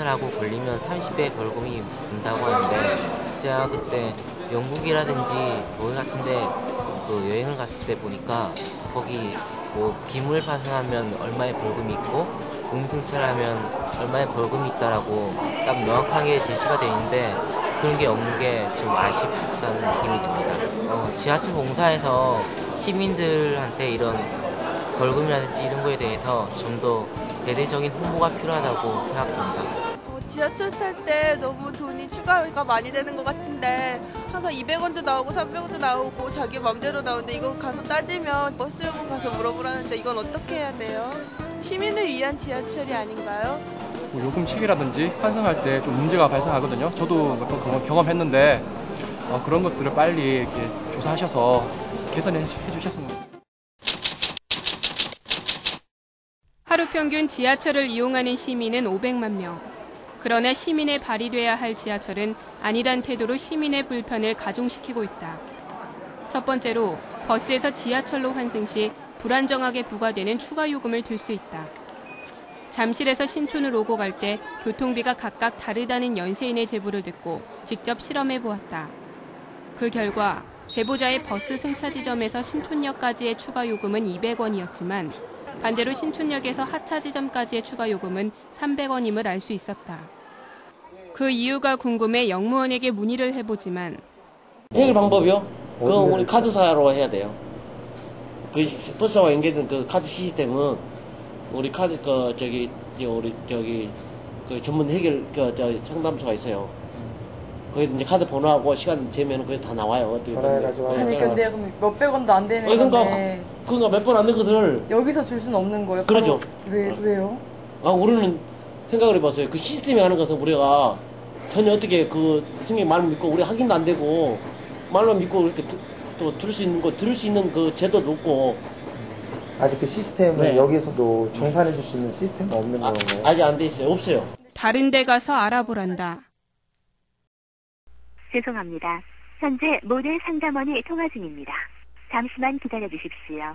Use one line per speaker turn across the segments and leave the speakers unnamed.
하고 걸리면 30배 벌금이 든다고 하는데 제가 그때 영국이라든지 뭐 같은데 그 여행을 갔을 때 보니까 거기 뭐 기물 파손하면 얼마의 벌금이 있고 무임승차하면 얼마의 벌금이 있다라고 딱 명확하게 제시가 돼 있는데 그런 게 없는 게 좀 아쉽다는 느낌이 듭니다. 어, 지하철 공사에서 시민들한테 이런 벌금이라든지 이런 거에 대해서 좀 더 대대적인 홍보가 필요하다고 생각합니다.
어, 지하철 탈 때 너무 돈이 추가가 많이 되는 것 같은데 항상 200원도 나오고 300원도 나오고 자기 맘대로 나오는데 이거 가서 따지면 버스 요금 가서 물어보라는데 이건 어떻게 해야 돼요? 시민을 위한 지하철이 아닌가요?
뭐 요금 체계라든지 환승할 때 좀 문제가 발생하거든요. 저도 몇번 경험- 경험했는데 어, 그런 것들을 빨리 이렇게 조사하셔서 개선해 주셨으면
하루 평균 지하철을 이용하는 시민은 500만 명. 그러나 시민에 발휘돼야 할 지하철은 아니란 태도로 시민의 불편을 가중시키고 있다. 첫 번째로 버스에서 지하철로 환승 시 불안정하게 부과되는 추가 요금을 들 수 있다. 잠실에서 신촌을 오고 갈 때 교통비가 각각 다르다는 연세인의 제보를 듣고 직접 실험해 보았다. 그 결과 제보자의 버스 승차 지점에서 신촌역까지의 추가 요금은 200원이었지만 반대로 신촌역에서 하차 지점까지의 추가 요금은 300원임을 알 수 있었다. 그 이유가 궁금해 영무원에게 문의를 해보지만
해결 방법이요? 그건 우리 카드사로 해야 돼요. 그 버스와 연계된 그 카드 시스템은 우리 카드 그 저기 저 우리 저기 그 전문 해결 그 저 상담소가 있어요. 거기 이제 카드 번호하고 시간 재면 그게 다 나와요. 어떻게
전화해가지고
네,
아니
네.
근데 그럼 몇백 원도 안 되는
그러니까
건데
그러니까 몇 번 안 된 것을
여기서 줄 수는 없는 거예요?
그러죠.
바로 왜, 왜요?
아 우리는 생각을 해봤어요. 그 시스템이 하는 것은 우리가 전혀 어떻게 그 승객 말 믿고 우리 확인도 안 되고 말만 믿고 이렇게 또 들을 수 있는 거 들을 수 있는 그 제도도 없고
아직 그 시스템은
네.
여기에서도 정산해 줄 수 있는 시스템은 없는
아,
거예요.
아직 안 돼 있어요. 없어요.
다른 데 가서 알아보란다.
죄송합니다. 현재 모든 상담원이 통화 중입니다. 잠시만 기다려 주십시오.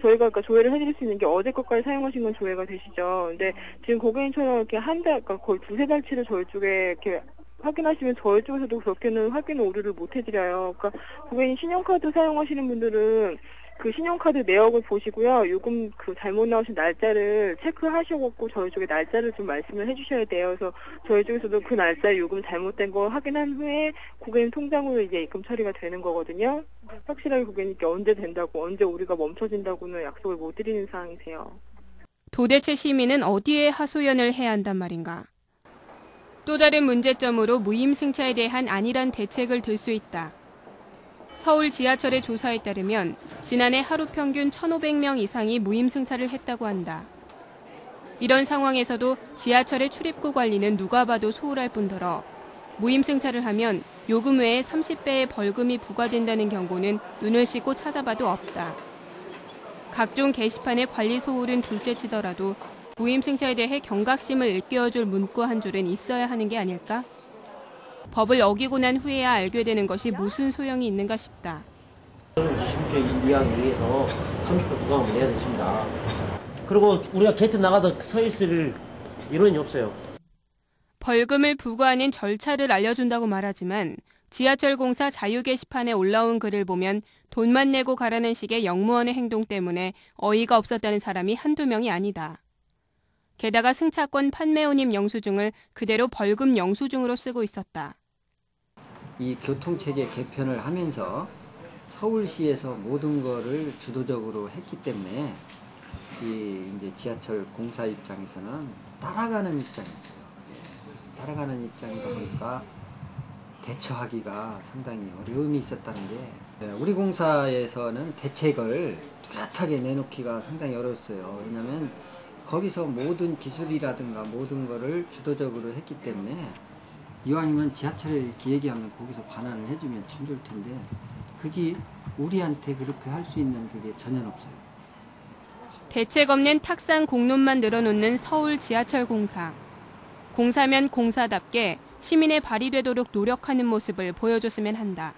저희가 그러니까 조회를 해드릴 수 있는 게 어제 것까지 사용하신 건 조회가 되시죠. 근데 지금 고객님처럼 이렇게 한 달, 그러니까 거의 두세 달치를 저희 쪽에 이렇게 확인하시면 저희 쪽에서도 그렇게는 확인 오류를 못 해드려요. 그러니까 고객님 신용카드 사용하시는 분들은 그 신용카드 내역을 보시고요. 요금 그 잘못 나오신 날짜를 체크하셔갖고 저희 쪽에 날짜를 좀 말씀을 해주셔야 돼요. 그래서 저희 쪽에서도 그 날짜에 요금 잘못된 거 확인한 후에 고객님 통장으로 이제 입금 처리가 되는 거거든요. 확실하게 고객님께 언제 된다고, 언제 우리가 멈춰진다고는 약속을 못 드리는 상황이세요.
도대체 시민은 어디에 하소연을 해야 한단 말인가? 또 다른 문제점으로 무임승차에 대한 안일한 대책을 들 수 있다. 서울 지하철의 조사에 따르면 지난해 하루 평균 1,500명 이상이 무임승차를 했다고 한다. 이런 상황에서도 지하철의 출입구 관리는 누가 봐도 소홀할 뿐더러 무임승차를 하면 요금 외에 30배의 벌금이 부과된다는 경고는 눈을 씻고 찾아봐도 없다. 각종 게시판의 관리 소홀은 둘째치더라도 무임승차에 대해 경각심을 일깨워줄 문구 한 줄은 있어야 하는 게 아닐까? 법을 어기고 난 후에야 알게 되는 것이 무슨 소용이 있는가 싶다.
21조 2항에 의해서 30분 부과금을 내야 되십니다. 그리고 우리가 게이트 나가서 서 있을 인원이 없어요.
벌금을 부과하는 절차를 알려준다고 말하지만 지하철 공사 자유 게시판에 올라온 글을 보면 돈만 내고 가라는 식의 영무원의 행동 때문에 어이가 없었다는 사람이 한두 명이 아니다. 게다가 승차권 판매 운임 영수증을 그대로 벌금 영수증으로 쓰고 있었다.
이 교통체계 개편을 하면서 서울시에서 모든 거를 주도적으로 했기 때문에 이 이제 지하철 공사 입장에서는 따라가는 입장이었어요. 예, 따라가는 입장이다 보니까 대처하기가 상당히 어려움이 있었다는 게 예, 우리 공사에서는 대책을 뚜렷하게 내놓기가 상당히 어려웠어요. 왜냐하면 거기서 모든 기술이라든가 모든 거를 주도적으로 했기 때문에 이왕이면 지하철에 이렇게 얘기하면 거기서 반환을 해주면 참 좋을 텐데 그게 우리한테 그렇게 할 수 있는 그게 전혀 없어요.
대책 없는 탁상 공론만 늘어놓는 서울 지하철 공사. 공사면 공사답게 시민의 발휘되도록 노력하는 모습을 보여줬으면 한다.